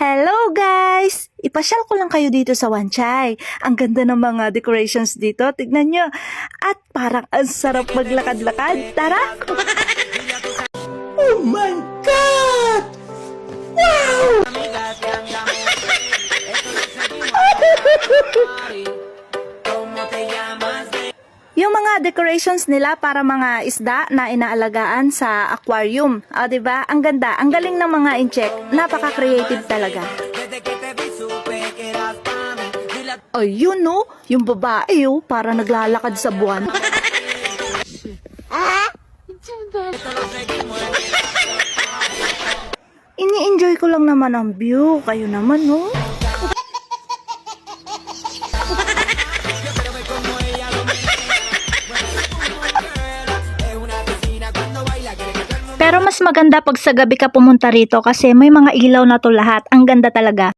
Hello guys! Ipasyal ko lang kayo dito sa Wanchay. Ang ganda ng mga decorations dito. Tignan nyo. At parang ang sarap maglakad-lakad. Tara! Yung mga decorations nila para mga isda na inaalagaan sa aquarium. O, di ba? Ang ganda. Ang galing ng mga incheck. Napaka-creative talaga. Ayun no, yung babae oh, para naglalakad sa buwan. Ini-enjoy ko lang naman ang view. Kayo naman, no? Mas maganda pag sa gabi ka pumunta rito kasi may mga ilaw na to lahat. Ang ganda talaga.